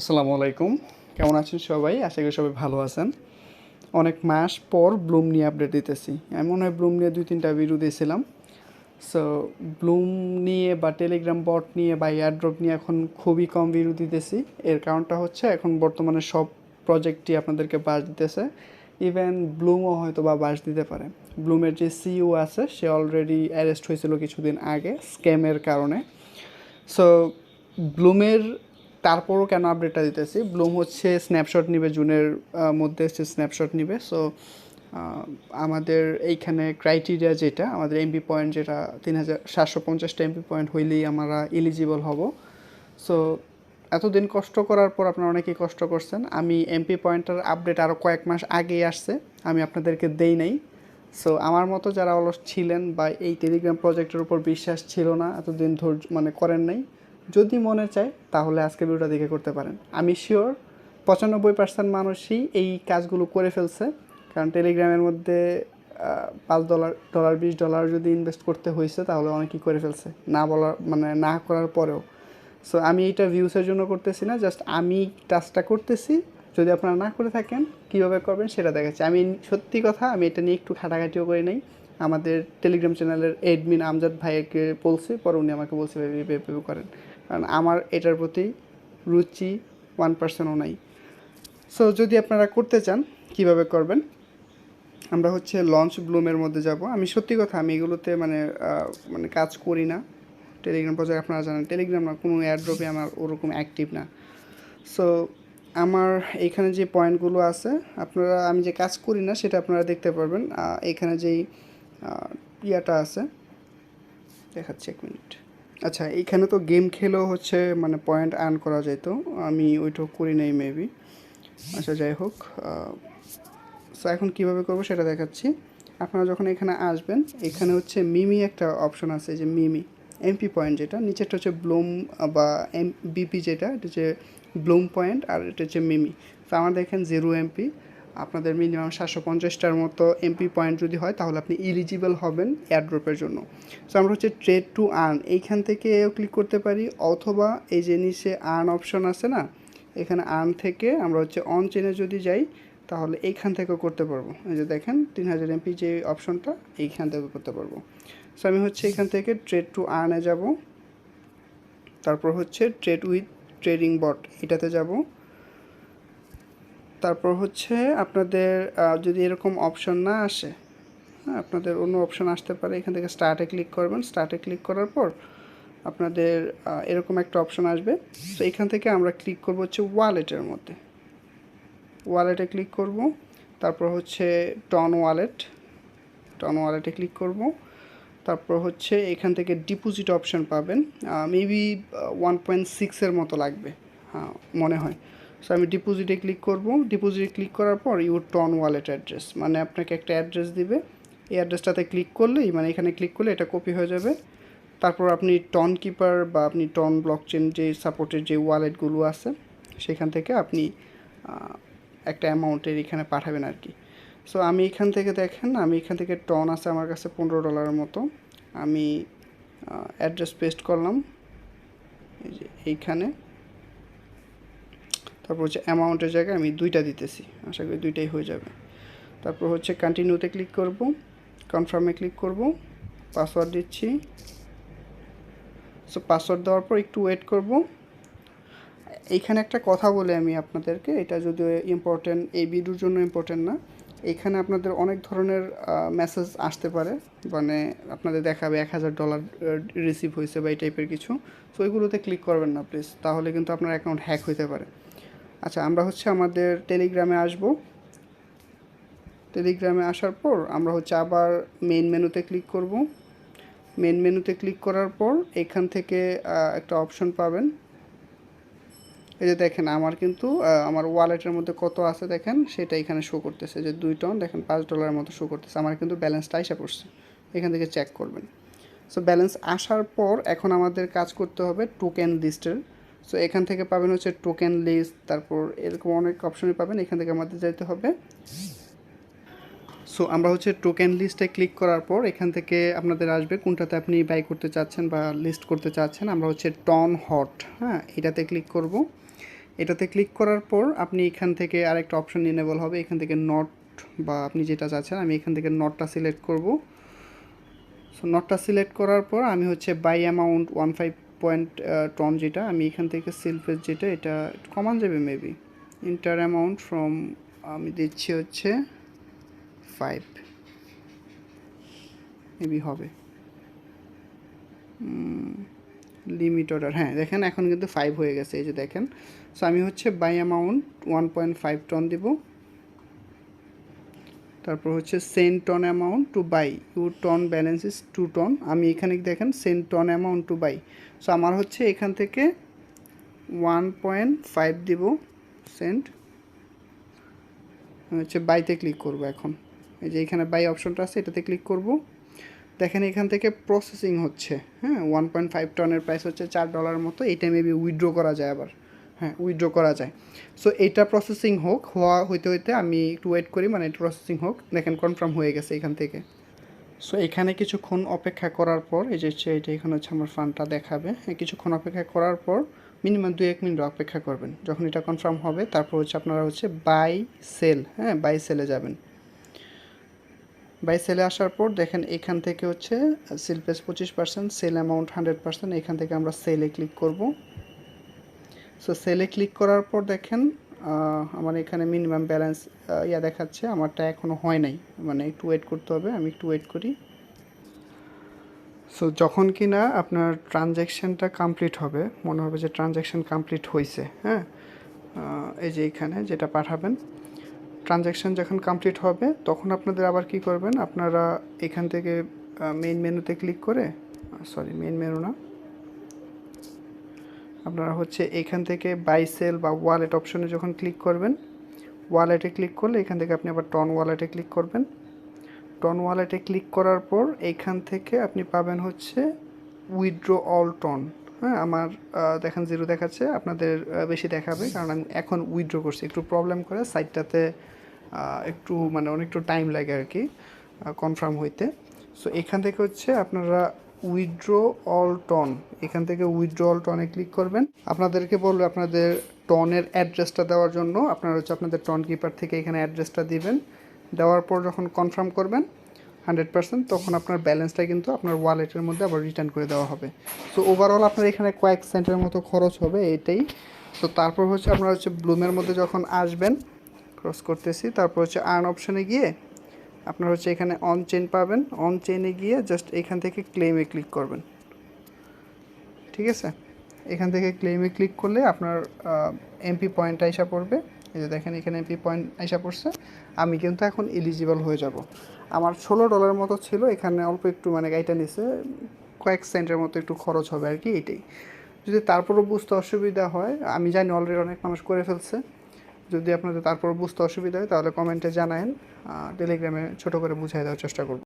আসসালামু আলাইকুম। কেমন আছেন সবাই? আশা করি সবাই ভালো আছেন। অনেক মাস পর ব্লুম নিয়ে আপডেট দিতেছি। আমি মনে হয় ব্লুম নিয়ে দুই, তিনটা ভিডিও দিয়েছিলাম। সো ব্লুম নিয়ে বা টেলিগ্রাম বট নিয়ে বা এয়ারড্রপ নিয়ে এখন খুবই কম ভিডিও দিতেছি। এর কারণটা হচ্ছে এখন বর্তমানে সব প্রজেক্টই আপনাদেরকে বাস দিতেছে। ইভেন ব্লুমও হয়তো বা বাস দিতে পারে। ব্লুমের যে সিইও আছে, সে অলরেডি অ্যারেস্ট হয়েছিল কিছুদিন আগে স্ক্যামের কারণে। সো ব্লুমের তারপরও কেন আপডেটটা দিতেছি? ব্লুম হচ্ছে স্ন্যাপশট নিবে জুনের মধ্যে হচ্ছে স্ন্যাপশট নিবে। সো আমাদের এইখানে ক্রাইটেরিয়া যেটা, আমাদের এমপি পয়েন্ট যেটা, তিন হাজার সাতশো পঞ্চাশটা এমপি পয়েন্ট হইলেই আমরা এলিজিবল হব। সো এতদিন কষ্ট করার পর আপনারা অনেকেই কষ্ট করছেন। আমি এমপি পয়েন্টের আপডেট আরও কয়েক মাস আগেই আসছে। আমি আপনাদেরকে দেই নাই। সো আমার মতো যারা অলস ছিলেন বা এই টেলিগ্রাম প্রজেক্টের উপর বিশ্বাস ছিল না, এতদিন ধৈর্য মানে করেন নাই। যদি মনে চায় তাহলে আজকে ভিডিওটা দেখে করতে পারেন আমি শিওর পঁচানব্বই পার্সেন্ট মানুষই এই কাজগুলো করে ফেলছে কারণ টেলিগ্রামের মধ্যে পাঁচ ডলার ডলার বিশ ডলার যদি ইনভেস্ট করতে হয়েছে তাহলে অনেকেই করে ফেলছে না বলার মানে না করার পরেও সো আমি এইটা ভিউসের জন্য করতেছি না জাস্ট আমি টাচটা করতেছি যদি আপনারা না করে থাকেন কীভাবে করবেন সেটা দেখাচ্ছি আমি সত্যি কথা আমি এটা নিয়ে একটু খাটাখাটিও করে নেই আমাদের টেলিগ্রাম চ্যানেলের এডমিন আমজাদ ভাইকে বলছি পরে উনি আমাকে বলছে এভাবে করেন কারণ আমার এটার প্রতি রুচি ওয়ান পার্সেন্টও নাই। সো যদি আপনারা করতে চান, কীভাবে করবেন? আমরা হচ্ছে লঞ্চ ব্লুমের মধ্যে যাব। আমি সত্যি কথা, আমি এগুলোতে মানে মানে কাজ করি না। টেলিগ্রাম প্রজেক্ট আপনারা জানেন টেলিগ্রাম না, কোনো এয়ারড্রপে আমার ওরকম অ্যাক্টিভ না। সো আমার এখানে যে পয়েন্টগুলো আছে, আপনারা, আমি যে কাজ করি না, সেটা আপনারা দেখতে পারবেন। এখানে যেই ইয়াটা আছে, দেখাচ্ছি এক মিনিট। আচ্ছা এইখানে তো গেম খেলেও হচ্ছে মানে পয়েন্ট আর্ন করা যেত আমি ওইটাও করি নাই মেবি আচ্ছা যাই হোক সো এখন কীভাবে করব সেটা দেখাচ্ছি। আপনারা যখন এখানে আসবেন, এখানে হচ্ছে মিমি একটা অপশন আছে, যে মিমি এমপি পয়েন্ট যেটা। নিচেরটা হচ্ছে ব্লুম বা এম বিপি যেটা, এটা হচ্ছে ব্লুম পয়েন্ট আর এটা হচ্ছে মিমি। তো আমার দেখেন জিরো এমপি আপনাদের মিনিমাম সাতশো পঞ্চাশটার মতো এমপি পয়েন্ট যদি হয়, তাহলে আপনি ইলিজিবল হবেন এয়ারড্রপের জন্য। সো আমরা হচ্ছে ট্রেড টু আর্ন এইখান থেকেও ক্লিক করতে পারি, অথবা এই যে নিচে আর্ন অপশন আছে না, এখানে আর্ন থেকে আমরা হচ্ছে অন চেনে যদি যাই, তাহলে এইখান থেকেও করতে পারব। এই যে দেখেন, তিন হাজার এমপি যে অপশনটা এইখান থেকে করতে পারব। সো আমি হচ্ছে এখান থেকে ট্রেড টু আর্নে যাব। তারপর হচ্ছে ট্রেড উইথ ট্রেডিং বট এটাতে যাব। তারপর হচ্ছে আপনাদের যদি এরকম অপশন না আসে হ্যাঁ আপনাদের অন্য অপশন আসতে পারে, এখান থেকে স্টার্টে ক্লিক করবেন। স্টার্টে ক্লিক করার পর আপনাদের এরকম একটা অপশন আসবে। তো এখান থেকে আমরা ক্লিক করব হচ্ছে ওয়ালেটের মধ্যে। ওয়ালেটে ক্লিক করব, তারপর হচ্ছে টন ওয়ালেট টন ওয়ালেটে ক্লিক করব। তারপর হচ্ছে এখান থেকে ডিপোজিট অপশন পাবেন। মেবি ওয়ান পয়েন্ট সিক্সের মতো লাগবে হ্যাঁ মনে হয়। সো আমি ডিপোজিটে ক্লিক করব। ডিপোজিটে ক্লিক করার পর ইউর টন ওয়ালেট অ্যাড্রেস মানে আপনাকে একটা অ্যাড্রেস দিবে। এই অ্যাড্রেসটাতে ক্লিক করলেই মানে এখানে ক্লিক করলে এটা কপি হয়ে যাবে। তারপর আপনি টন কিপার বা আপনি টন ব্লকচেন যে সাপোর্টের যে ওয়ালেটগুলো আছে, সেখান থেকে আপনি একটা অ্যামাউন্টের এখানে পাঠাবেন আর কি। সো আমি এখান থেকে দেখেন, আমি এখান থেকে টন আছে আমার কাছে পনেরো ডলারের মতো। আমি অ্যাড্রেস পেস্ট করলাম। এই যে এইখানে। তারপর হচ্ছে অ্যামাউন্টের জায়গায় আমি দুইটা দিতেছি। আশা করি দুইটাই হয়ে যাবে। তারপর হচ্ছে কন্টিনিউতে ক্লিক করব। কনফার্মে ক্লিক করব। পাসওয়ার্ড দিচ্ছি। সো পাসওয়ার্ড দেওয়ার পর একটু ওয়েট করব। এইখানে একটা কথা বলে আমি আপনাদেরকে। এটা যদিও ইম্পর্টেন্ট এই ভিডিওর জন্য ইম্পর্টেন্ট না। এখানে আপনাদের অনেক ধরনের মেসেজ আসতে পারে। মানে আপনাদের দেখাবে এক হাজার ডলার রিসিভ হয়েছে বা এই টাইপের কিছু। তো ওইগুলোতে ক্লিক করবেন না প্লিজ তাহলে কিন্তু আপনার অ্যাকাউন্ট হ্যাক হতে পারে। আচ্ছা আমরা হচ্ছে আমাদের টেলিগ্রামে আসব। টেলিগ্রামে আসার পর আমরা হচ্ছে আবার মেন মেনুতে ক্লিক করব। মেন মেনুতে ক্লিক করার পর এখান থেকে একটা অপশন পাবেন। এই যে দেখেন, আমার কিন্তু আমার ওয়ালেটের মধ্যে কত আছে দেখেন, সেটা এখানে শো করতেছে। যে দুই টন দেখেন পাঁচ ডলারের মতো শো করতেছে। আমার কিন্তু ব্যালেন্সটা এসে পড়ছে। এখান থেকে চেক করবেন। সো ব্যালেন্স আসার পর এখন আমাদের কাজ করতে হবে টোকেন লিস্টের সো এখান থেকে পাবেন হচ্ছে টোকেন লিস্ট তারপর এরকম অনেক অপশনই পাবেন, এখান থেকে আমাদের যেতে হবে। সো আমরা হচ্ছে টোকেন লিস্টে ক্লিক করার পর এখান থেকে আপনাদের আসবে কোনটাতে আপনি বাই করতে চাচ্ছেন বা লিস্ট করতে চাচ্ছেন। আমরা হচ্ছে টন হট হ্যাঁ এটাতে ক্লিক করব। এটাতে ক্লিক করার পর আপনি এখান থেকে আরেকটা অপশন ইনেবল হবে, এখান থেকে নট বা আপনি যেটা চাচ্ছেন, আমি এখান থেকে নটটা সিলেক্ট করব। সো নটটা সিলেক্ট করার পর আমি হচ্ছে buy amount one five point TON যেটা, আমি এখান থেকে সিলফেস যেটা, এটা কমান যাবে মেবি ইন্টার অ্যামাউন্ট ফ্রম আমি দিচ্ছি হচ্ছে ফাইভ মেবি হবে। লিমিট অর্ডার হ্যাঁ দেখেন এখন কিন্তু ফাইভ হয়ে গেছে, এই যে দেখেন। সো আমি হচ্ছে buy amount one point five TON দিব। তারপর হচ্ছে send TON amount to buy your TON balance is two TON. আমি এখানে দেখেন send TON amount to buy. So আমার হচ্ছে এখান থেকে ওয়ান পয়েন্ট ফাইভ দিব সেন্ট। হচ্ছে বাইতে ক্লিক করব এখন। এই যে এখানে বাই অপশনটা আছে, এটাতে ক্লিক করব। দেখেন এখান থেকে প্রসেসিং হচ্ছে হ্যাঁ? ওয়ান পয়েন্ট ফাইভ টনের প্রাইস হচ্ছে চার ডলার মতো। এইটা মেবি উইথড্র করা যায় আবার। হ্যাঁ উইথড্র করা যায়। সো এইটা প্রসেসিং হোক, হওয়া হইতে হইতে আমি একটু ওয়েট করি মানে এটা প্রসেসিং হোক, দেখেন কনফার্ম হয়ে গেছে এখান থেকে। সো এখানে কিছুক্ষণ অপেক্ষা করার পর, এই যে হচ্ছে এটা এখানে হচ্ছে আমার ফান্ডটা দেখাবে হ্যাঁ কিছুক্ষণ অপেক্ষা করার পর মিনিমাম দু এক মিনিট অপেক্ষা করবেন। যখন এটা কনফার্ম হবে, তারপর হচ্ছে আপনারা হচ্ছে বাই সেল হ্যাঁ বাই সেলে যাবেন। বাই সেলে আসার পর দেখেন এখান থেকে হচ্ছে সিলপেস পঁচিশ percent sell amount hundred percent এখান থেকে আমরা সেলে ক্লিক করব। সো সেলে ক্লিক করার পর দেখেন আমার এখানে মিনিমাম ব্যালেন্স ইয়া দেখাচ্ছে। আমারটা এখনও হয় নাই। মানে একটু ওয়েট করতে হবে। আমি একটু ওয়েট করি। সো যখন কি না আপনার ট্রানজ্যাকশানটা কমপ্লিট হবে, মনে হবে যে ট্রানজ্যাকশান কমপ্লিট হয়েছে হ্যাঁ? এই যে এখানে যেটা পাঠাবেন ট্রানজ্যাকশান যখন কমপ্লিট হবে, তখন আপনাদের আবার কি করবেন? আপনারা এখান থেকে মেইন মেনুতে ক্লিক করে সরি মেইন মেনু না আপনারা হচ্ছে এখান থেকে বাই সেল বা ওয়ালেট অপশনে যখন ক্লিক করবেন ওয়ালেটে ক্লিক করলে এখান থেকে আপনি আবার টন ওয়ালেটে ক্লিক করবেন। টন ওয়ালেটে ক্লিক করার পর এইখান থেকে আপনি পাবেন হচ্ছে উইথড্র অল টন হ্যাঁ আমার দেখেন জিরো দেখাচ্ছে, আপনাদের বেশি দেখাবে, কারণ আমি এখন উইথড্র করছি। একটু প্রবলেম করে সাইটটাতে একটু মানে অনেকটু টাইম লাগে আর কি কনফার্ম হইতে। সো এখান থেকে হচ্ছে আপনারা উইথড্র অল টন এখান থেকে উইথড্র অল টনে ক্লিক করবেন। আপনাদেরকে বলবে আপনাদের টনের অ্যাড্রেসটা দেওয়ার জন্য। আপনারা হচ্ছে আপনাদের টন কিপার থেকে এখানে অ্যাড্রেসটা দিবেন। দেওয়ার পর যখন কনফার্ম করবেন হান্ড্রেড পার্সেন্ট তখন আপনার ব্যালেন্সটা কিন্তু আপনার ওয়ালেটের মধ্যে আবার রিটার্ন করে দেওয়া হবে। সো ওভারঅল আপনার এখানে কয়েক সেন্টের মতো খরচ হবে এটাই। তো তারপর হচ্ছে আপনার হচ্ছে ব্লুমের মধ্যে যখন আসবেন ক্রস করতেছি, তারপর হচ্ছে আর্ন অপশনে গিয়ে আপনার হচ্ছে এখানে অন চেন পাবেন। অন চেনে গিয়ে জাস্ট এখান থেকে ক্লেমে ক্লিক করবেন। ঠিক আছে? এখান থেকে ক্লেমে ক্লিক করলে আপনার এমপি পয়েন্ট আইসা পড়বে। এই যে দেখেন এখানে এমপি পয়েন্ট আইসা পড়ছে। আমি কিন্তু এখন এলিজিবল হয়ে যাব। আমার ষোলো ডলার মতো ছিল, এখানে অল্প একটু মানে গাইটা নিছে, কয়েক সেন্টের মতো একটু খরচ হবে আর কি, এটাই। যদি তারপরও বুঝতে অসুবিধা হয়, আমি জানি অলরেডি অনেক মানুষ করে ফেলছে। যদি আপনাদের তারপর বুঝতে অসুবিধা হয়, তাহলে কমেন্টে জানায়েন টেলিগ্রামে ছোট করে বুঝাই দেওয়ার চেষ্টা করব।